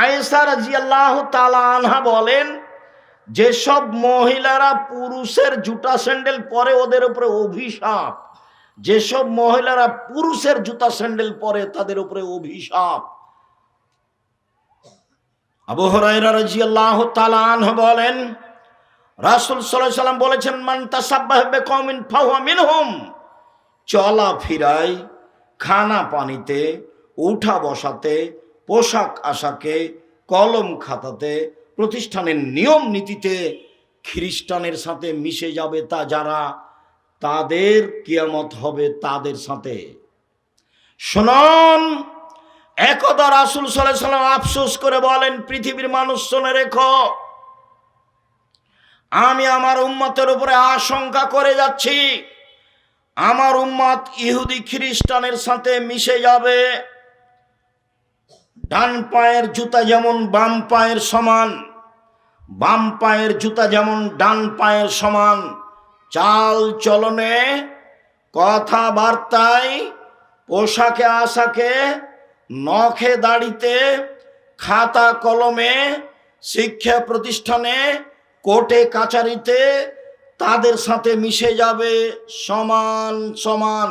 আয়েসা রাজিয়াল্লাহ তালা আনহা বলেন, যেসব মহিলারা পুরুষের জুতা স্যান্ডেল পরে ওদের উপরে অভিশাপ, যেসব মহিলারা পুরুষের জুতা স্যান্ডেল পরে তাদের উপরে অভিশাপ। আনহু বলেন, রাসূল সাল্লাম বলেছেন, মান ফাহুয়া মিনহুম, চলা ফিরাই খানা পানিতে, উঠা বসাতে পোশাক আশাকে কলম খাতাতে, প্রতিষ্ঠানের নিয়ম নীতিতে খ্রিস্টানের সাথে মিশে যাবে তা যারা, তাদের কিয়ামত হবে তাদের সাথে। শুনুন, একদা রাসুল সাল্লাহ সাল্লাম আফসোস করে বলেন, পৃথিবীর মানুষ শুনে রেখো, আমি আমার উম্মতের উপরে আশঙ্কা করে যাচ্ছি, আমার উম্মত ইহুদি খ্রিস্টানের সাথে মিশে যাবে। ডান পায়ের জুতা যেমন বাম পায়ের সমান, বাম পায়ের জুতা যেমন ডান পায়ের সমান। চাল চলনে কথাবার্তায়, পোশাকে আশাকে, নখে দাড়িতে, খাতা কলমে, শিক্ষা প্রতিষ্ঠানে, কোর্টে, কাচারিতে, তাদের সাথে মিশে যাবে সমান সমান।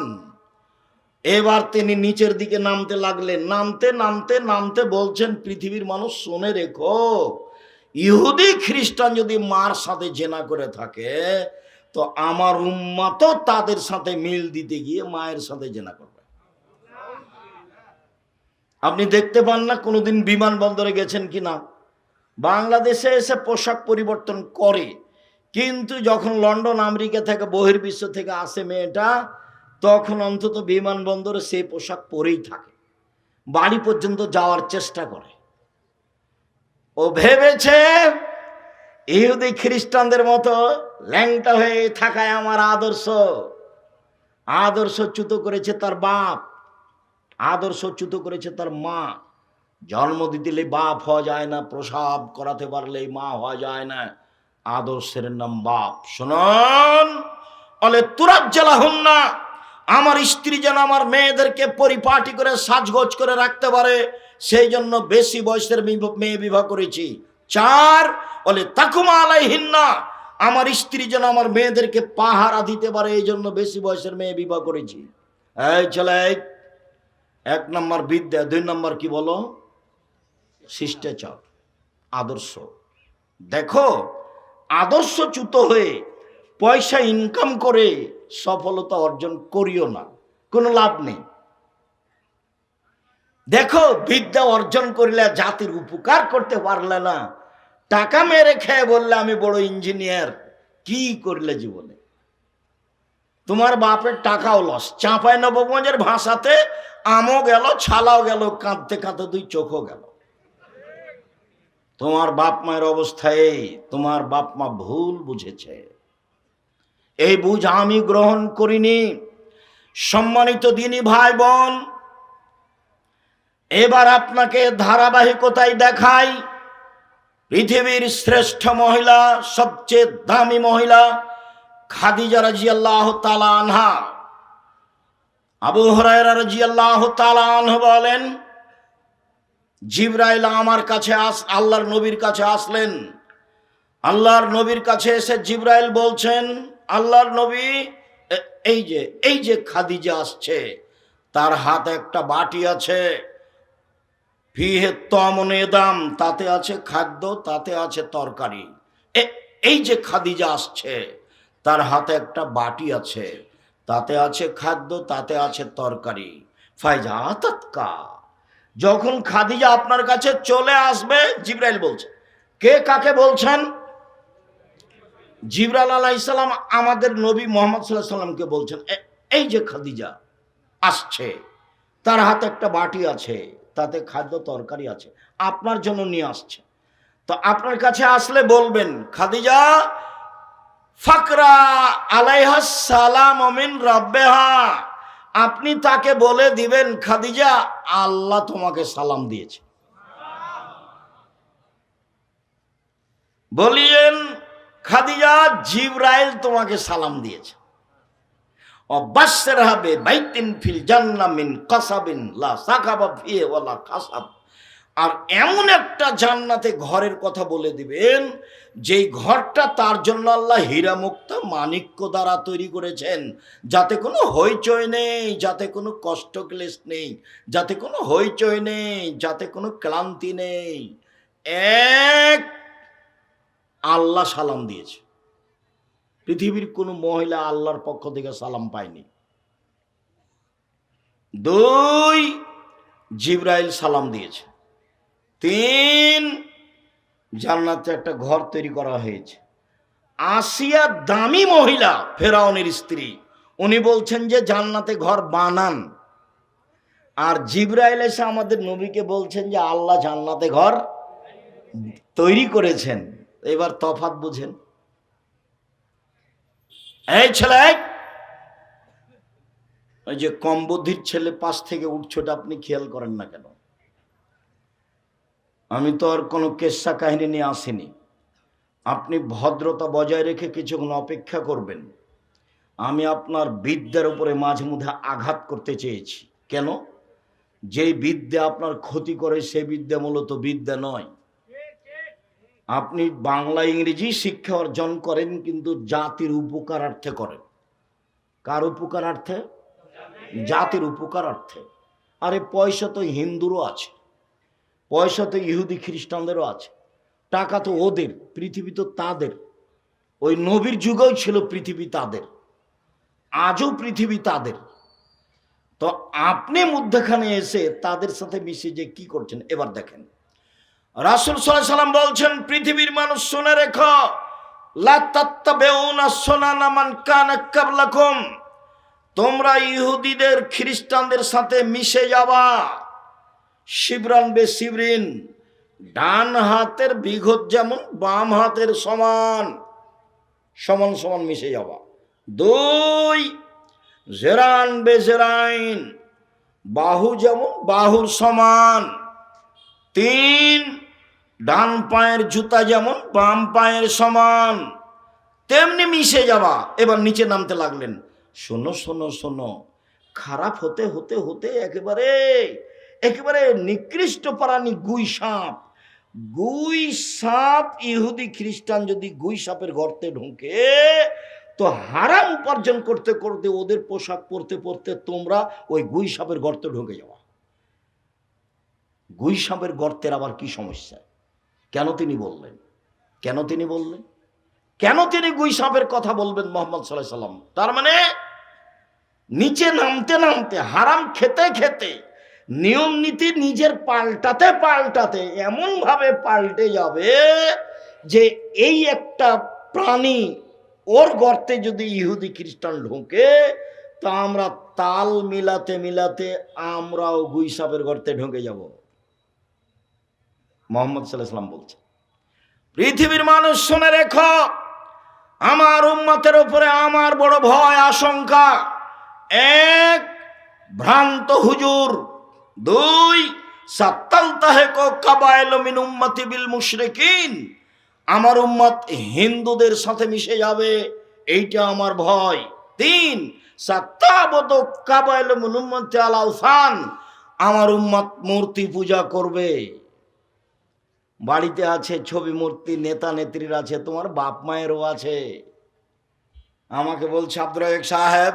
এবার তিনি নিচের দিকে নামতে লাগলেন। নামতে নামতে নামতে বলছেন, পৃথিবীর মানুষ শুনে রেখো, ইহুদি, খ্রিস্টান যদি মার সাথে জেনা করে থাকে, তো আমার উম্মা তো তাদের সাথে মিল দিতে গিয়ে মায়ের সাথে জেনা করবে। আপনি দেখতে পান না কোনোদিন বিমানবন্দরে গেছেন কি না? বাংলাদেশে এসে পোশাক পরিবর্তন করে, কিন্তু যখন লন্ডন, আমেরিকা থেকে বহির্বিশ্ব থেকে আসে মেয়েটা তখন অন্তত বিমানবন্দরে সেই পোশাক পরেই থাকে। বাড়ি পর্যন্ত যাওয়ার চেষ্টা করে। ও ভেবেছে, ইহুদি খ্রিস্টানদের মতো ল্যাংটা হয়ে থাকায় আমার আদর্শ। আদর্শ চ্যুত করেছে তার বাপ। আদর্শ চ্যুত করেছে তার মা। জন্ম দিলে বাপ হওয়া যায় না, প্রসাব করাতে পারলেই মা হওয়া যায় না। আদর্শের নাম বাপ। শুনুন, বলে তুরাত জেলা হন না আমার স্ত্রী যেন আমার মেয়েদেরকে পরিপাটি করে সাজগোজ করে রাখতে পারে, সেই জন্য বেশি বয়সের মেয়ে বিবাহ করেছি। চার, বলে, তাকুমা আলাইহিন না আমার স্ত্রী যেন আমার মেয়েদেরকে পাহারা দিতে পারে, এই জন্য বেশি বয়সের মেয়ে বিবাহ করেছি। এই ছেলে, এক নম্বর বিদ্যা, দুই নম্বর কি বলো? শিষ্টাচার, আদর্শ। দেখো, আদর্শচ্যুত হয়ে পয়সা ইনকাম করে সফলতা অর্জন করিও না। কোনো লাভ নেই। দেখো, বিদ্যা অর্জন করলে জাতির উপকার করতে পারলে না। টাকা মেরে খেয়ে বললে, আমি বড় ইঞ্জিনিয়ার কি করলে জীবনে? তোমার বাপের টাকাও লস চাঁপাই নবগঞ্জের ভাষাতে, আমও গেল, ছালাও গেল, কাঁদতে কাঁদতে দুই চোখও গেল। তোমার বাপ মায়ের অবস্থায় তোমার বাপ মা ভুল বুঝেছে। এই বুঝ আমি গ্রহণ করিনি। সম্মানিত দিনী ভাই বোন এবার আপনাকে ধারাবাহিকতায় দেখাই পৃথিবীর শ্রেষ্ঠ মহিলা, সবচেয়ে দামি মহিলা, খাদিজা রাজিয়াল্লাহ তালা আনহা। আবু হরাইরা রাজিয়াল্লাহ তালা আনহা বলেন, জিব্রাইল আমার কাছে আস, আল্লাহর নবীর কাছে আসলেন। আল্লাহর নবীর কাছে এসে জিব্রাইল বলছেন আল্লাহর নবী এই যে এই যে খাদিজা আসছে, তার হাতে একটা বাটি আছে। ফিহে তমনে দাম, তাতে আছে খাদ্য, তাতে আছে তরকারি। এই যে খাদিজা আসছে, তার হাতে একটা বাটি আছে। তাতে আছে খাদ্য, তাতে আছে তরকারি। ফাইজা তৎকা যখন খাদিজা আপনার কাছে চলে আসবে, জিব্রাইল বলছে, কে কাকে বলছেন? জিবরাল আলাহ ইসলাম আমাদের নবী মোহাম্মদ সাল্লাহ সাল্লামকে বলছেন এই যে খাদিজা আসছে, তার হাতে একটা বাটি আছে, তাতে খাদ্য তরকারি আছে, আপনার জন্য নিয়ে আসছে। তো আপনার কাছে আসলে বলবেন, খাদিজা, ফাকরা আলাইহা সালাম অমিন রব্বেহা, আপনি তাকে বলে দিবেন, খাদিজা, আল্লাহ তোমাকে সালাম দিয়েছে। বলিয়েন খাদিজা জিব্রাইল তোমাকে সালাম দিয়েছে। অবাসের হবে বাইতিন ফিল জান্নামিন কাসাবিন, লা সাকাবা ফিয়ে ওয়ালা কাসাব। আর এমন একটা জান্নাতে ঘরের কথা বলে দিবেন, যেই ঘরটা তার জন্য আল্লাহ হীরা মুক্তা মানিক্য দ্বারা তৈরি করেছেন। যাতে কোনো হইচই নেই, যাতে কোনো কষ্ট ক্লেশ নেই, যাতে কোনো হইচই নেই, যাতে কোনো ক্লান্তি নেই। এক আল্লাহ সালাম দিয়েছে। পৃথিবীর কোনো মহিলা আল্লাহর পক্ষ থেকে সালাম পায়নি। দুই, জিব্রাইল সালাম দিয়েছে। তিন, জান্নাতে একটা ঘর তৈরি করা হয়েছে। আসিয়া দামি মহিলা ফেরাউনের স্ত্রী, উনি বলছেন যে জান্নাতে ঘর বানান। আর জিব্রাইল এসে আমাদের নবীকে বলছেন যে আল্লাহ জান্নাতে ঘর তৈরি করেছেন। এবার তফাত বুঝেন। এই ছেলে! ওই যে কম বুদ্ধির ছেলে পাশ থেকে উঠছোটা আপনি খেয়াল করেন না কেন? আমি তো আর কোনো কেসা কাহিনী নিয়ে আসিনি। আপনি ভদ্রতা বজায় রেখে কিছুক্ষণ অপেক্ষা করবেন। আমি আপনার বিদ্যার উপরে মাঝে মধ্যে আঘাত করতে চেয়েছি। কেন? যেই বিদ্যা আপনার ক্ষতি করে, সে বিদ্যা মূলত বিদ্যা নয়। আপনি বাংলা, ইংরেজি শিক্ষা অর্জন করেন, কিন্তু জাতির উপকারার্থে করেন। কার উপকারার্থে? জাতির উপকারার্থে। আরে, পয়সা তো হিন্দুরও আছে, পয়সা তো ইহুদি, খ্রিস্টানদেরও আছে, টাকা তো ওদের, পৃথিবী তো তাদের। ওই নবীর যুগেও ছিল পৃথিবী তাদের, আজও পৃথিবী তাদের। তো আপনি মধ্যখানে এসে তাদের সাথে মিশে যে কি করছেন, এবার দেখেন। রাসুল সাল্লাম বলছেন, পৃথিবীর মানুষ শুনে রেখো তোমরা ইহুদিদের, খ্রিস্টানদের সাথে মিশে যাবা। শিবরান বে শিবরিন, ডান হাতের বিঘত যেমন, বাম হাতের সমান সমান সমান মিশে যাওয়া দুই, জেরান বে জেরাইন, বাহু যেমন, বাহুর সমান। তিন, ডান পায়ের জুতা যেমন, বাম পায়ের সমান। তেমনি মিশে যাওয়া। এবার নিচে নামতে লাগলেন। শোনো শোনো শোনো। খারাপ হতে হতে হতে একেবারে একেবারে নিকৃষ্ট প্রাণী গুই সাপ। গুই সাপ, ইহুদি, খ্রিস্টান যদি গুই সাপের গর্তে ঢুকে, তো হারাম উপার্জন করতে করতে ওদের পোশাক পরতে পরতে তোমরা ওই গুই সাপের গর্তে ঢুকে যাওয়া। গুই সাপের গর্তের আবার কি সমস্যা? কেন তিনি বললেন? কেন তিনি বললেন? কেন তিনি গুইসাপের কথা বলবেন মোহাম্মদ সাল্লাহ সাল্লাম? তার মানে নিচে নামতে নামতে, হারাম খেতে খেতে, নিয়ম নীতি নিজের পাল্টাতে পাল্টাতে, এমনভাবে পাল্টে যাবে যে এই একটা প্রাণী ওর গর্তে যদি ইহুদি খ্রিস্টান ঢোকে, তা আমরা তাল মিলাতে মিলাতে আমরাও গুইসাপের গর্তে ঢুকে যাব। মোহাম্মদ সাল্লাহাম বলছে, পৃথিবীর মানুষ শুনে রেখো, আমার উম্মতের উপরে আমার বড় ভয়, আশঙ্কা। এক, ভ্রান্ত হুজুর। দুই, সাত্তাল তাহেক কাবায়ল মিন উম্মতি বিল মুশরিকিন। আমার উম্মত হিন্দুদের সাথে মিশে যাবে, এইটা আমার ভয়। তিন সাত্তাবত কাবায়ল মিন উম্মতি আল আমার উম্মত মূর্তি পূজা করবে। বাড়িতে আছে, ছবি মূর্তি, নেতা নেত্রীর আছে, তোমার বাপ মায়েরও আছে। আমাকে বলছে আব্দুল রাজাক সাহেব,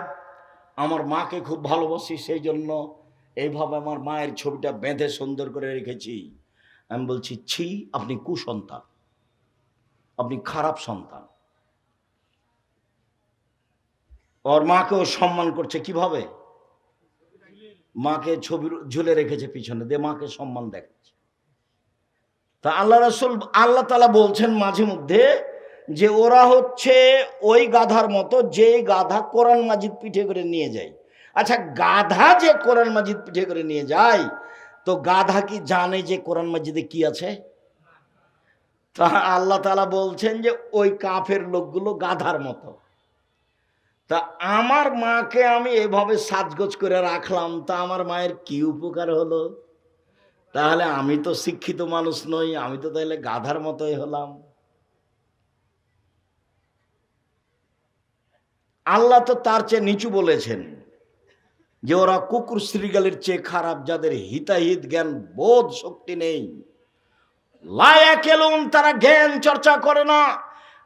আমার মাকে খুব ভালোবাসি সেই জন্য এইভাবে আমার মায়ের ছবিটা বেঁধে সুন্দর করে রেখেছি। আমি বলছি, ছি, আপনি কুসন্তান। আপনি খারাপ সন্তান। ওর মাকেও সম্মান করছে, কীভাবে? মাকে ছবি ঝুলে রেখেছে পিছনে, দিয়ে মাকে সম্মান দেখাচ্ছে। তা আল্লাহ রসুল, আল্লাহ তালা বলছেন মাঝে মধ্যে যে ওরা হচ্ছে ওই গাধার মতো যে গাধা কোরআন মাজিদ পিঠে করে নিয়ে যায়। আচ্ছা গাধা যে কোরআন মাজিদ পিঠে করে নিয়ে যায়, তো গাধা কি জানে যে কোরআন মাজিদে কি আছে? তা আল্লাহ তালা বলছেন যে ওই কাফের লোকগুলো গাধার মতো। তা আমার মাকে আমি এভাবে সাজগোজ করে রাখলাম, তা আমার মায়ের কি উপকার হলো? তাহলে আমি তো শিক্ষিত মানুষ নই, আমি তো তাহলে গাধার মতোই হলাম। আল্লাহ তো তার চেয়ে নিচু বলেছেন যে ওরা কুকুর শ্রীগালের চেয়ে খারাপ, যাদের হিতাহিত জ্ঞান, বোধ শক্তি নেই। লায়াকেলুন তারা জ্ঞান চর্চা করে না।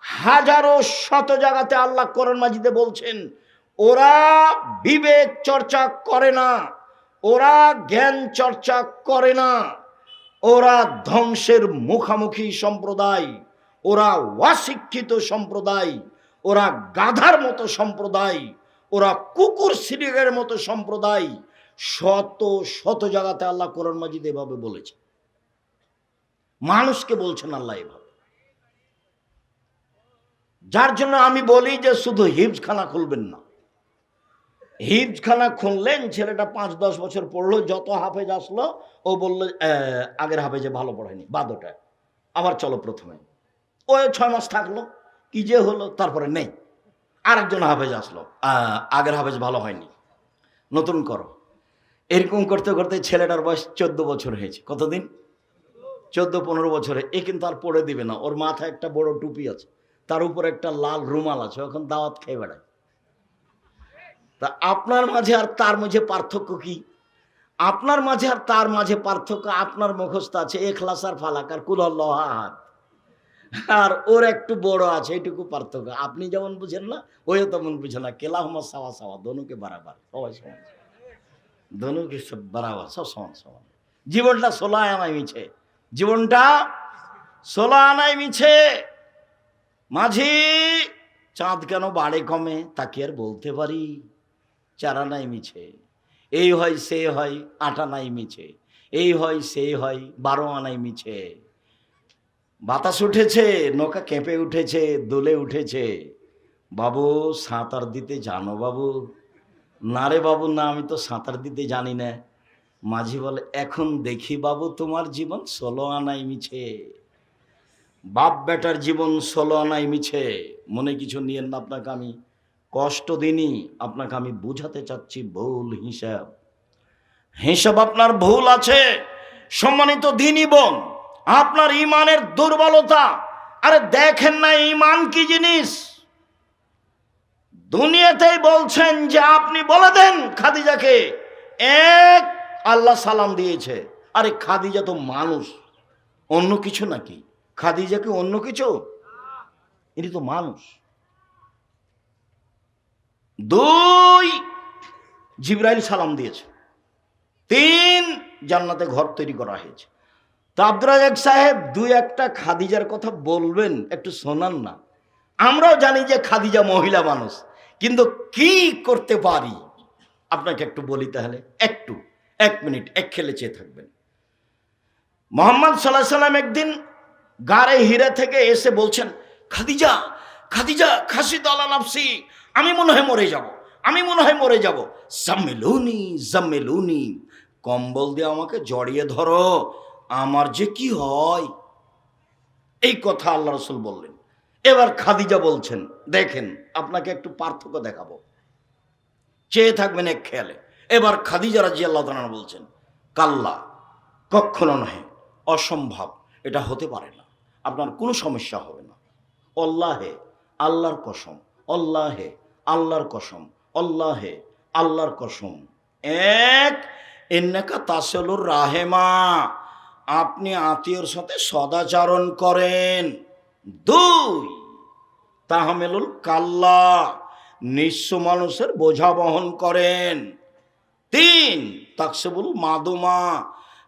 হাজারো শত জায়গাতে আল্লাহ করণ মাজিদে বলছেন, ওরা বিবেক চর্চা করে না। ওরা জ্ঞান চর্চা করে না। ওরা ধ্বংসের মুখামুখি সম্প্রদায়। ওরা অশিক্ষিত সম্প্রদায়। ওরা গাধার মতো সম্প্রদায়। ওরা কুকুর সিরিগের মতো সম্প্রদায়। শত শত জায়গাতে আল্লাহ কোরআন মাজিদ এভাবে বলেছে। মানুষকে বলছেন আল্লাহ এভাবে। যার জন্য আমি বলি যে শুধু হিফজখানা খুলবেন না। হিফজখানা খুললেন, ছেলেটা পাঁচ দশ বছর পড়ল, যত হাফেজ আসলো, ও বলল আগের হাফেজে ভালো পড়ায়নি বাদোটা আবার চলো প্রথমে। ও ছয় মাস থাকল, কি যে হলো, তারপরে নেই, আরেকজন হাফেজ আসলো আগের হাফেজ ভালো হয়নি, নতুন করো। এরকম করতে করতে ছেলেটার বয়স চোদ্দ বছর হয়েছে, কতদিন? চোদ্দ পনেরো বছরে, এ কিন্তু আর পড়ে দিবে না, ওর মাথায় একটা বড় টুপি আছে, তার উপর একটা লাল রুমাল আছে এখন দাওয়াত খেয়ে বেড়ায়। তা আপনার মাঝে আর তার মাঝে পার্থক্য কি? আপনার মাঝে আর তার মাঝে পার্থক্য আপনার মুখস্থ আছে, এখলাস আর ফালাক, আর কুল্লাহ হাত আর ওর একটু বড় আছে, এটুকু পার্থক্য। আপনি যেমন বুঝেন না, ওইও তেমন বুঝে না। কেলা কেলাহমা সাওয়া সাওয়া দনুকে বারাবার। সবাই সমান। দনুকে সব বারাবার, সব সমান সমান। জীবনটা সোলা আনায় মিছে। জীবনটা সোলা আনায় মিছে। মাঝি, চাঁদ কেন বাড়ে কমে তা কি আর বলতে পারি। চারা নাই মিছে। এই হয়, সে হয়, আটা নাই মিছে। এই হয় সেই হয়, বারো আনাই মিছে। বাতাস উঠেছে, নৌকা কেঁপে উঠেছে, দোলে উঠেছে। বাবু, সাঁতার দিতে জানো বাবু? না রে বাবু, না, আমি তো সাঁতার দিতে জানি না। মাঝি বলে, এখন দেখি বাবু, তোমার জীবন ষোলো আনাই মিছে। বাপ বেটার জীবন ষোলো আনাই মিছে। মনে কিছু নিয়েন না আপনাকে আমি। কষ্ট দিনই আপনাকে আমি বুঝাতে চাচ্ছি ভুল হিসাব। হিসাব আপনার ভুল আছে, সম্মানিত দিনই বোন, আপনার ইমানের দুর্বলতা, আরে দেখেন না ইমান কি জিনিস? দুনিয়াতেই বলছেন যে আপনি বলে দেন খাদিজাকে, এক আল্লাহ সালাম দিয়েছে, আরে খাদিজা তো মানুষ, অন্য কিছু নাকি? খাদিজা কি অন্য কিছু? ইনি তো মানুষ। দুই, জিব্রাইল সালাম দিয়েছে। তিন, জান্নাতে ঘর তৈরি করা হয়েছে। তো আব্দুর রাজাক সাহেব, দুই একটা খাদিজার কথা বলবেন, একটু শোনান না। আমরাও জানি যে খাদিজা মহিলা মানুষ, কিন্তু কি করতে পারি? আপনাকে একটু বলি তাহলে, একটু, এক মিনিট, এক খেলে চেয়ে থাকবেন। মোহাম্মদ সাল্লাহ সাল্লাম একদিন গাড়ে হীরা থেকে এসে বলছেন, খাদিজা খাদিজা, খাসি দলা নাফসি আমি মনে হয় মরে যাব। আমি মনে হয় মরে যাব। জাম্মেলুনি জাম্মেলুনি কম্বল দিয়ে আমাকে জড়িয়ে ধরো। আমার যে কি হয়? এই কথা আল্লাহ রসুল বললেন। এবার খাদিজা বলছেন, দেখেন, আপনাকে একটু পার্থক্য দেখাবো। চেয়ে থাকবেন এক খেয়ালে। এবার খাদিজা রাজি আল্লাহ বলছেন, কাল্লা কখনো নহে, অসম্ভব, এটা হতে পারে না। আপনার কোনো সমস্যা হবে না। অল্লাহে, আল্লাহর কসম, অল্লাহে আল্লাহর কসম অল্লাহে আল্লাহর কসম। এক এন্নাকা তাসেলুর রাহেমা, আপনি আত্মীয়র সাথে সদাচরণ করেন। দুই, তাহমেলুল কাল্লা, নিঃস্ব মানুষের বোঝা বহন করেন। তিন, তাকসেবুল মাদুমা,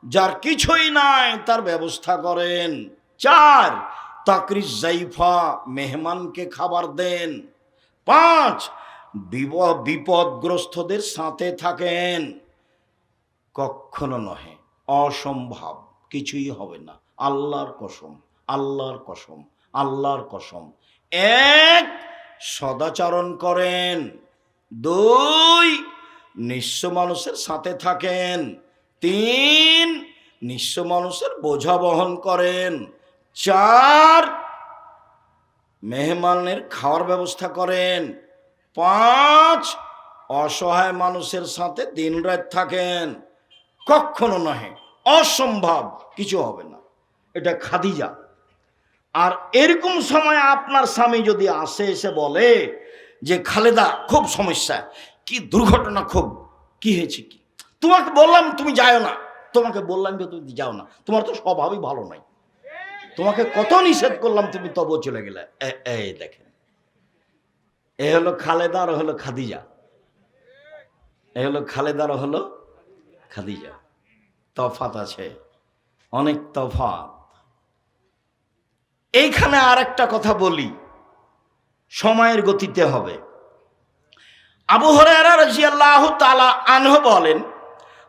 যার কিছুই নাই তার ব্যবস্থা করেন। চার তাকরিস জাইফা মেহমানকে খাবার দেন। পাঁচ বিপ- বিপদগ্রস্তদের সাথে থাকেন। কখনো নহে, অসম্ভব, কিছুই হবে না। আল্লাহর কসম আল্লাহর কসম আল্লাহর কসম। এক, সদাচরণ করেন। দুই, নিঃস্ব মানুষের সাথে থাকেন। তিন, নিঃস্ব মানুষের বোঝা বহন করেন। চার মেহমানের খাওয়ার ব্যবস্থা করেন। পাঁচ, অসহায় মানুষের সাথে দিনরাত থাকেন। কখনো নহে, অসম্ভব, কিছু হবে না। এটা খাদিজা। আর এরকম সময় আপনার স্বামী যদি আসে, এসে বলে যে, খালেদা, খুব সমস্যা। কি দুর্ঘটনা খুব, কি হয়েছে কি? তোমাকে বললাম, তুমি যাও না। তোমাকে বললাম যে, তুমি যাও না। তোমার তো স্বভাবই ভালো নাই তোমাকে কত নিষেধ করলাম তুমি তবু চলে গেলে। এই দেখেন। এ হলো খালেদা হলো খাদিজা। এ হলো খালেদা আর হলো খাদিজা। তফাত আছে। অনেক তফাত এইখানে আর একটা কথা বলি। সময়ের গতিতে হবে। আবু হরারা রাজিয়াল্লাহ তালা আনহ বলেন,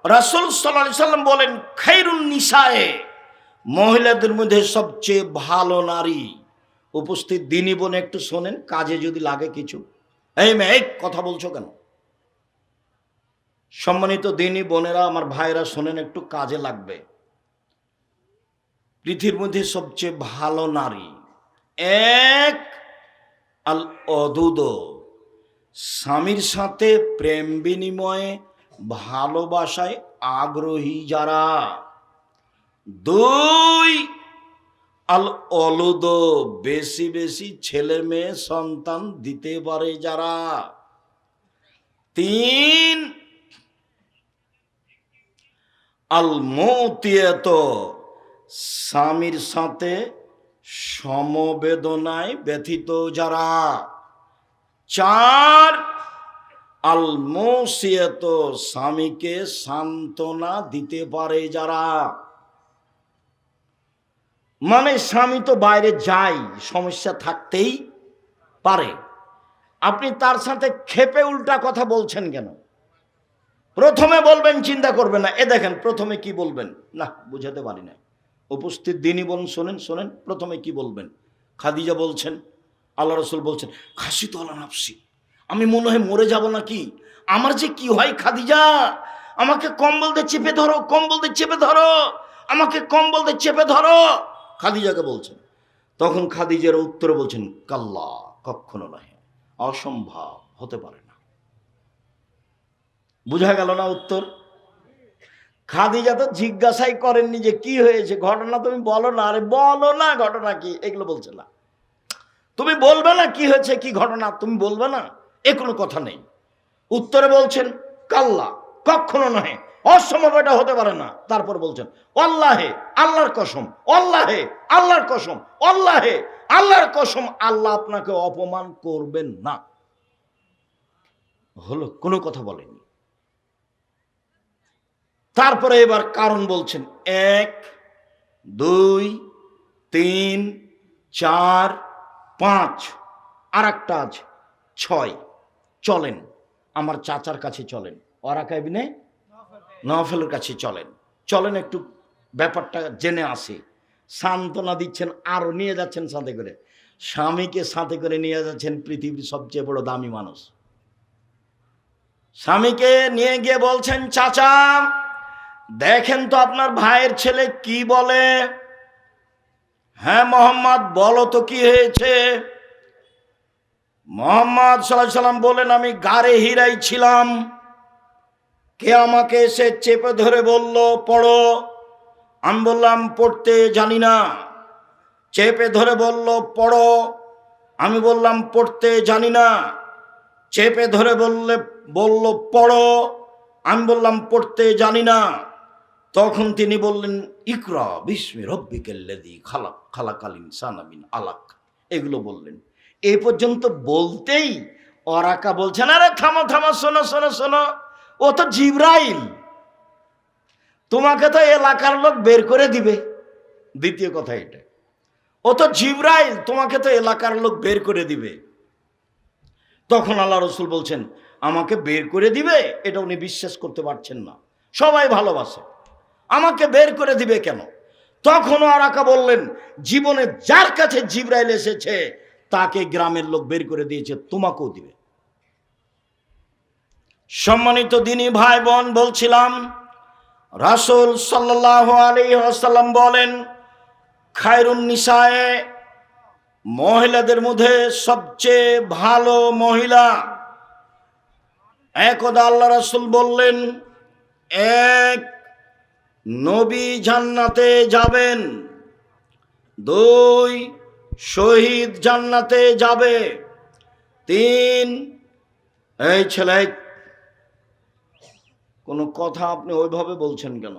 রাসুল সাল্লাম বলেন খৈরুন নিসায়ে। মহিলাদের মধ্যে সবচেয়ে ভালো নারী উপস্থিত দিনী বোন একটু শোনেন, কাজে যদি লাগে কিছু। এই মেয়ে কথা বলছো কেন? সম্মানিত দিনী বোনেরা, আমার ভাইরা শোনেন, একটু কাজে লাগবে। পৃথিবীর মধ্যে সবচেয়ে ভালো নারী এক আল অদুদ। স্বামীর সাথে প্রেম বিনিময়ে, ভালোবাসায় আগ্রহী যারা। দুই, আল অলুদ বেশি বেশি ছেলে মেয়ে সন্তান দিতে পারে যারা। তিন, আল মতিয়াত স্বামীর সাথে সমবেদনায় ব্যথিত যারা। চার, আল মোসিয়ত স্বামীকে সান্ত্বনা দিতে পারে যারা। মানে স্বামী তো বাইরে যায়, সমস্যা থাকতেই পারে। আপনি তার সাথে খেপে উল্টা কথা বলছেন কেন? প্রথমে বলবেন, চিন্তা করবেন না। এ দেখেন, প্রথমে কি বলবেন? না, বুঝাতে পারি না উপস্থিত দিনই বলুন, শোনেন শোনেন, প্রথমে কি বলবেন? খাদিজা বলছেন, আল্লাহ রসুল বলছেন, খাসি তো আল্লাহ নাফসি, আমি মনে হয় মরে যাব নাকি? আমার যে কি হয় খাদিজা? আমাকে কম্বল দিয়ে চেপে ধরো, কম্বল দিয়ে চেপে ধরো, আমাকে কম্বল দিয়ে চেপে ধরো। খাদিজাকে বলছেন। তখন খাদিজার উত্তরে বলছেন, কাল্লা কখনো নহে, অসম্ভব, হতে পারে না। বুঝা গেল না উত্তর? খাদিজা তো জিজ্ঞাসাই করেননি যে কি হয়েছে, ঘটনা তুমি বলো না, আরে বলো না ঘটনা কি, এগুলো বলছে না। তুমি বলবে না কি হয়েছে, কি ঘটনা, তুমি বলবে না, এ কোনো কথা নেই। উত্তরে বলছেন, কাল্লা কখনো নয় অসম্ভব এটা হতে পারে না। তারপর বলছেন অল্লাহে আল্লাহর কসম অল্লাহে আল্লাহর কসম অল্লাহে আল্লাহর কসম, আল্লাহ আপনাকে অপমান করবেন না। হলো, কোনো কথা বলেনি তারপরে এবার কারণ বলছেন, এক, দুই, তিন, চার, পাঁচ আর একটা আছে, ছয়। চলেন, আমার চাচার কাছে চলেন। ওরা কাবিনে নফেলের কাছে চলেন। চলেন একটু ব্যাপারটা জেনে আসি। সান্ত্বনা দিচ্ছেন আরও নিয়ে যাচ্ছেন সাথে করে। স্বামীকে সাথে করে নিয়ে যাচ্ছেন পৃথিবীর সবচেয়ে বড় দামি মানুষ। স্বামীকে নিয়ে গিয়ে বলছেন, চাচা, দেখেন তো আপনার ভাইয়ের ছেলে কি বলে? হ্যাঁ মোহাম্মদ, বলো তো কি হয়েছে? মোহাম্মদ সাল্লাহ সাল্লাম বলেন, আমি গাড়ে হিরাই ছিলাম। কে আমাকে এসে চেপে ধরে বলল, পড়ো। আমি বললাম, পড়তে জানি না। চেপে ধরে বলল, পড়ো। আমি বললাম, পড়তে জানি না। চেপে ধরে বললে, বলল, পড়ো। আমি বললাম, পড়তে জানি না। তখন তিনি বললেন, ইকরা বিস্মি রব্বিকেল্লেদি খালাক খালাকালিন সানামিন আলাক। এগুলো বললেন। এই পর্যন্ত বলতেই অরাকা বলছেন আরে থামো থামো, শোনো শোনো শোনো। ও তো জিব্রাইল। তোমাকে তো এলাকার লোক বের করে দিবে। দ্বিতীয় কথা এটা। ও তো জিব্রাইল, তোমাকে তো এলাকার লোক বের করে দিবে। তখন আল্লাহ রসুল বলছেন, আমাকে বের করে দিবে? এটা উনি বিশ্বাস করতে পারছেন না। সবাই ভালোবাসে। আমাকে বের করে দিবে কেন? তখনও আরাকা বললেন, জীবনে যার কাছে জিব্রাইল এসেছে, তাকে গ্রামের লোক বের করে দিয়েছে, তোমাকেও দিবে। সম্মানিত দিনী ভাই বোন, বলছিলাম, রাসুল সাল্লাহ আলী আসাল্লাম বলেন, খায়রুন নিসায়ে মহিলাদের মধ্যে সবচেয়ে ভালো মহিলা। একদা আল্লাহ রাসুল বললেন, এক নবী জান্নাতে যাবেন, দুই শহীদ জান্নাতে যাবে, তিন, এই ছেলে কোনো কথা আপনি ওইভাবে বলছেন কেন?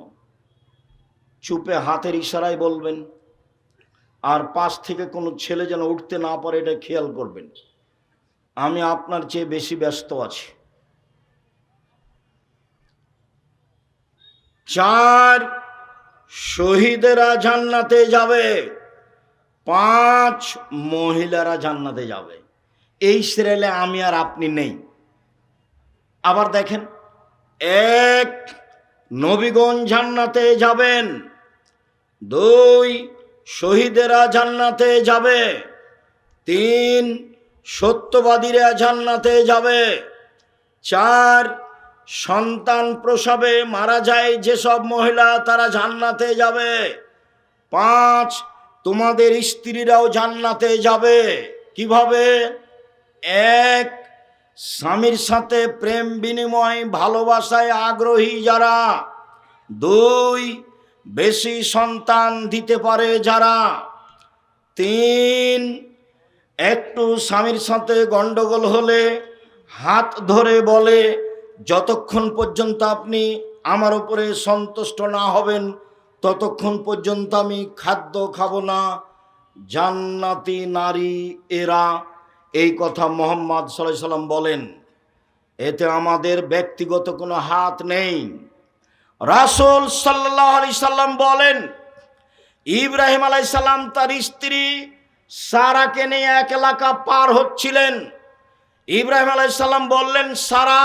চুপে হাতের ইশারায় বলবেন, আর পাশ থেকে কোনো ছেলে যেন উঠতে না পারে এটা খেয়াল করবেন। আমি আপনার চেয়ে বেশি ব্যস্ত আছি। চার শহীদেরা জান্নাতে যাবে, পাঁচ মহিলারা জান্নাতে যাবে। এই সিরিয়ালে আমি আর আপনি নেই। আবার দেখেন এক, নবীগণ জান্নাতে যাবেন। দুই, শহীদেরা জান্নাতে যাবে। তিন, সত্যবাদীরা জান্নাতে যাবে। চার, সন্তান প্রসবে মারা যায় যেসব মহিলা, তারা জান্নাতে যাবে। পাঁচ, তোমাদের স্ত্রীরাও জান্নাতে যাবে। কীভাবে? এক স্বামীর সাথে প্রেম বিনিময়, ভালোবাসায় আগ্রহী যারা, দুই, বেশি সন্তান দিতে পারে যারা, তিন, একটু স্বামীর সাথে গন্ডগোল হলে হাত ধরে বলে, যতক্ষণ পর্যন্ত আপনি আমার উপরে সন্তুষ্ট না হবেন, ততক্ষণ পর্যন্ত আমি খাদ্য খাব না। জান্নাতি নারী এরা এই কথা মোহাম্মদ সাল্লাহ সাল্লাম বলেন, এতে আমাদের ব্যক্তিগত কোনো হাত নেই। রাসুল সাল্লাহ আলি সাল্লাম বলেন, ইব্রাহিম আলাই সাল্লাম তার স্ত্রী সারাকে নিয়ে এক এলাকা পার হচ্ছিলেন। ইব্রাহিম আলাই সাল্লাম বললেন, সারা,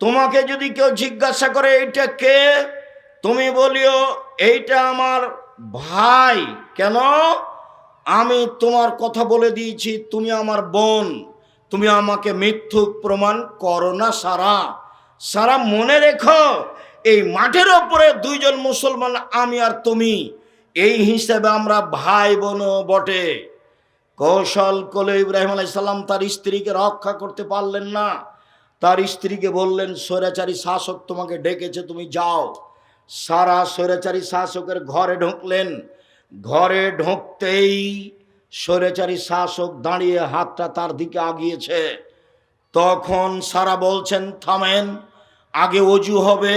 তোমাকে যদি কেউ জিজ্ঞাসা করে, এইটা কে? তুমি বলিও, এইটা আমার ভাই। কেন? আমি তোমার কথা বলে দিয়েছি, তুমি আমার বোন। তুমি আমাকে মিথ্যুক প্রমাণ করো না, সারা। সারা, মনে রেখো, এই মাঠের ওপরে দুইজন মুসলমান, আমি আর তুমি, এই হিসেবে আমরা ভাই বোন বটে। কৌশল কলে ইব্রাহিম আলাইসাল্লাম তার স্ত্রীকে রক্ষা করতে পারলেন না। তার স্ত্রীকে বললেন, স্বৈরাচারী শাসক তোমাকে ডেকেছে, তুমি যাও। সারা, স্বৈরাচারী শাসকের ঘরে ঢুকলেন। ঘরে ঢুকতেই স্বৈরাচারী শাসক দাঁড়িয়ে হাতটা তার দিকে আগিয়েছে। তখন সারা বলছেন, থামেন, আগে অজু হবে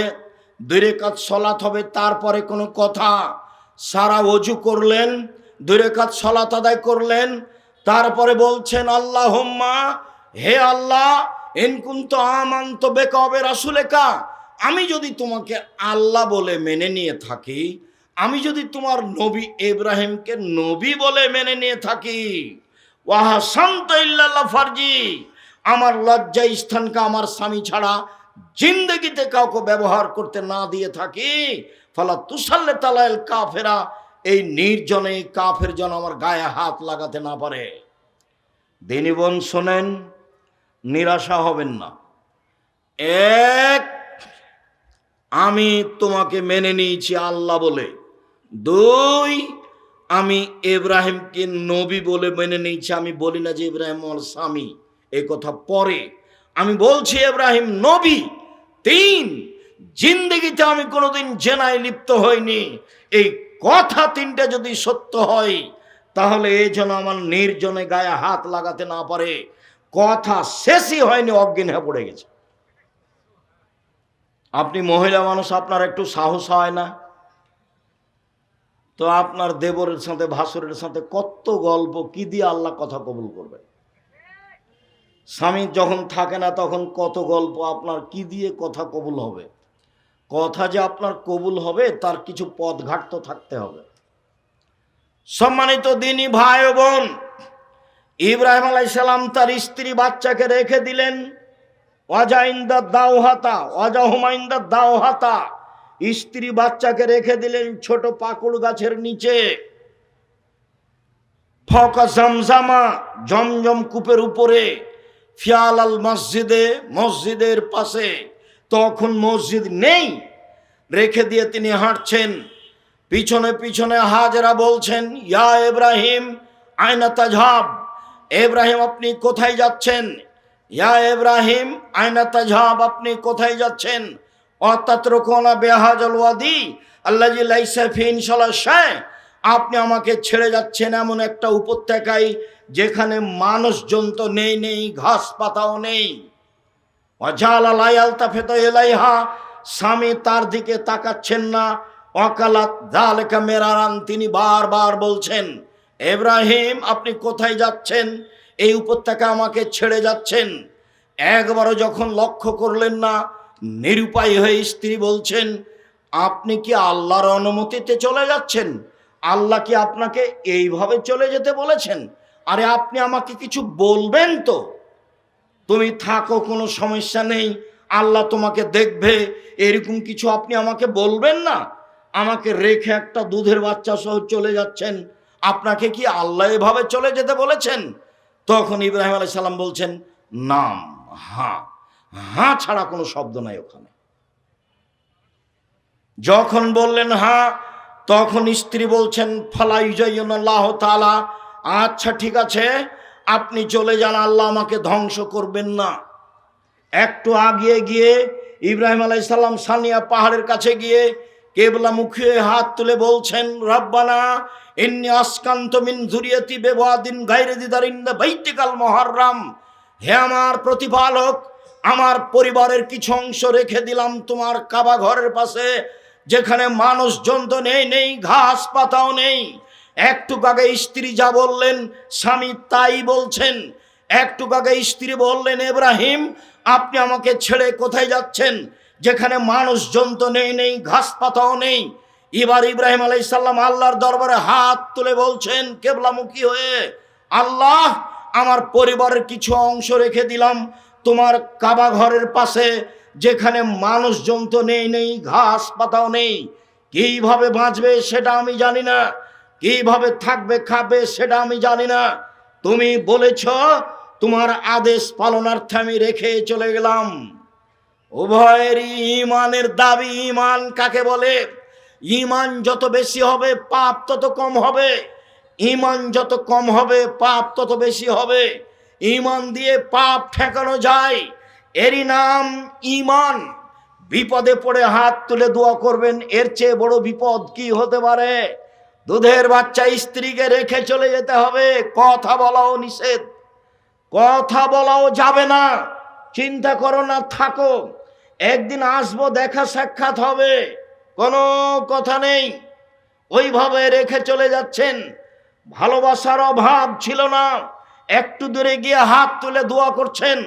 দুই কাজ সলাত হবে, তারপরে কোনো কথা। সারা অজু করলেন দুই কাজ সলাত আদায় করলেন, তারপরে বলছেন আল্লাহ হোম্মা হে আল্লাহ এনকুন্ত আমান্ত বেকবে রাসুলেকা আমি যদি তোমাকে আল্লাহ বলে মেনে নিয়ে থাকি আমি যদি তোমার নবী ইব্রাহিমকে নবী বলে মেনে নিয়ে থাকি, ওয়াহা শান্ত ইল্লাল্লাহ ফারজি, আমার লজ্জা স্থানকে আমার স্বামী ছাড়া জিন্দগিতে কাউকে ব্যবহার করতে না দিয়ে থাকি, ফলা তুষাল্লে তালাইল কাফেরা, এই নির্জনে কাফের জন আমার গায়ে হাত লাগাতে না পারে। দিনীবন শোনেন, নিরাশা হবেন না। এক, আমি তোমাকে মেনে নিয়েছি আল্লাহ বলে। দুই, আমি ইব্রাহিমকে নবী বলে মেনে নিয়েছি। আমি বলি না যে ইব্রাহিম আমার স্বামী। এই কথা পরে। আমি বলছি, ইব্রাহিম নবী। তিন, জিন্দগিতে আমি কোনোদিন জেনায় লিপ্ত হইনি। এই কথা তিনটা যদি সত্য হয়, তাহলে এই যেন আমার নির্জনে গায়ে হাত লাগাতে না পারে। কথা শেষই হয়নি, অজ্ঞান হয়ে পড়ে গেছে। আপনি মহিলা মানুষ, আপনার একটু সাহস হয় না? তো আপনার দেবরের সাথে, ভাসুরের সাথে কত গল্প, কি দিয়ে আল্লাহ কথা কবুল করবে? স্বামী যখন থাকে না, তখন কত গল্প, আপনার কি দিয়ে কথা কবুল হবে? কথা যে আপনার কবুল হবে, তার কিছু পথঘাট তো থাকতে হবে। সম্মানিত দিনী ভাই বোন, ইব্রাহিম আলাইসালাম তার স্ত্রী বাচ্চাকে রেখে দিলেন। অজা ইন্দা দাওহাতা অজা হুমাইন্দা দাওহাতা স্ত্রী বাচ্চাকে রেখে দিলেন ছোট পাকুড় গাছের নিচে। ফকা জমজামা জমজম কূপের উপরে, ফিয়াল আল মসজিদে, মসজিদের পাশে। তখন মসজিদ নেই। রেখে দিয়ে তিনি হাঁটছেন। পিছনে পিছনে হাজরা বলছেন, ইয়া ইব্রাহিম আয়না তাজহাব। এব্রাহিম আপনি কোথায় যাচ্ছেন? ইয়া ইব্রাহিম আয়না তাজহাব, আপনি কোথায় যাচ্ছেন? অতাত্রকোনা বেহাজল ওয়াদি আল্লাহ লাইসাফিন সালাশায় আপনি আমাকে ছেড়ে যাচ্ছেন এমন একটা উপত্যকায় যেখানে মানুষজন তো নেই নেই, ঘাস পাতাও নেই। অজালা লায়ালতা ফেত এলাইহা স্বামী তার দিকে তাকাচ্ছেন না। অকালাত দালেকা মেরারান, তিনি বারবার বলছেন এব্রাহিম আপনি কোথায় যাচ্ছেন? এই উপত্যকা আমাকে ছেড়ে যাচ্ছেন। একবারও যখন লক্ষ্য করলেন না নিরুপায় হয়ে স্ত্রী বলছেন, আপনি কি আল্লাহর অনুমতিতে চলে যাচ্ছেন? আল্লাহ কি আপনাকে এইভাবে চলে যেতে বলেছেন? আরে আপনি আমাকে কিছু বলবেন তো। তুমি থাকো, কোনো সমস্যা নেই। আল্লাহ তোমাকে দেখবে। এরকম কিছু আপনি আমাকে বলবেন না? আমাকে রেখে একটা দুধের বাচ্চা সহ চলে যাচ্ছেন। আপনাকে কি আল্লাহ এভাবে চলে যেতে বলেছেন? তখন ইব্রাহিম আলাই সাল্লাম বলছেন, নাম হ্যাঁ হ্যাঁ ছাড়া কোনো শব্দ নাই ওখানে। যখন বললেন হা, তখন স্ত্রী বলছেন ফালাই আল্লাহ তালা আচ্ছা ঠিক আছে, আপনি চলে যান, আল্লাহ আমাকে ধ্বংস করবেন না। একটু আগিয়ে গিয়ে ইব্রাহিম আলাইসাল্লাম সানিয়া পাহাড়ের কাছে গিয়ে কেবলা মুখে হাত তুলে বলছেন, রব্বানা ইন্নি আসকান্ত মিন জুরিয়তি বেবাদিন গাইরে দিদার ইন্দা বৈতিকাল মহারাম। হে আমার প্রতিপালক আমার পরিবারের কিছু অংশ রেখে দিলাম তোমার কাবা ঘরের পাশে, যেখানে মানুষজন তো নেই নেই, ঘাস পাতাও নেই। একটু আগে স্ত্রী যা বললেন, স্বামী তাই বলছেন। একটু আগে স্ত্রী বললেন, এব্রাহিম, আপনি আমাকে ছেড়ে কোথায় যাচ্ছেন? যেখানে মানুষজন তো নেই নেই, ঘাস পাতাও নেই। এবার ইব্রাহিম আলাইসাল্লাম আল্লাহর দরবারে হাত তুলে বলছেন, কেবলামুখী হয়ে, আল্লাহ, আমার পরিবারের কিছু অংশ রেখে দিলাম। তোমার কাবা ঘরের পাশে, যেখানে মানুষজন তো নেই নেই, ঘাস পাতাও নেই, কীভাবে বাঁচবে সেটা আমি জানি না, কীভাবে থাকবে, খাবে সেটা আমি জানি না। তুমি বলেছ, তোমার আদেশ পালনার্থে আমি রেখে চলে গেলাম। উভয়েরই ইমানের দাবি ইমান কাকে বলে? ইমান যত বেশি হবে, পাপ তত কম হবে। ইমান যত কম হবে, পাপ তত বেশি হবে। ইমান দিয়ে পাপ ঠেকানো যায়। এরই নাম ইমান। বিপদে পড়ে হাত তুলে দোয়া করবেন, এর চেয়ে বড় বিপদ কি হতে পারে? দুধের বাচ্চা স্ত্রীকে রেখে চলে যেতে হবে, কথা বলাও নিষেধ। কথা বলাও যাবে না, চিন্তা করো না, থাকো। একদিন আসব, দেখা সাক্ষাৎ হবে, কোনো কথা নেই। ওইভাবে রেখে চলে যাচ্ছেন, ভালোবাসার অভাব ছিল না। একটু দূরে গিয়ে হাত তুলে দোয়া করছেন।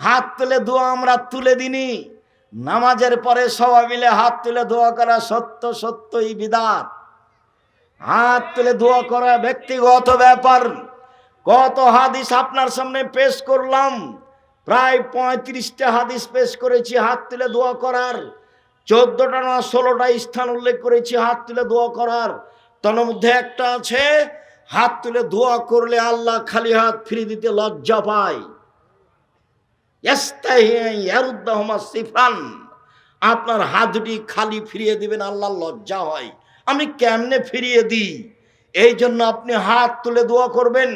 হাত তুলে দোয়া আমরা তুলে দিনি নামাজের পরে সবাই মিলে হাত তুলে দোয়া করা সত্য, সত্যই বিদাত। হাত তুলে দোয়া করা ব্যক্তিগত ব্যাপার। কত হাদিস আপনার সামনে পেশ করলাম। প্রায় পঁয়ত্রিশটা হাদিস পেশ করেছি হাত তুলে দোয়া করার। চোদ্দটা না ষোলোটা স্থান উল্লেখ করেছি হাত তুলে দোয়া করার। তার মধ্যে একটা আছে হাত তুলে দোয়া করলে আল্লাহ খালি হাত ফিরে দিতে লজ্জা পায়। সিফান। আপনার হাত দুটি খালি ফিরিয়ে দিবেন আল্লাহ লজ্জা হয়। আমি কেমনে ফিরিয়ে দিই? এই জন্য আপনি হাত তুলে দোয়া করবেন।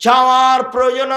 চাওয়ার প্রয়োজন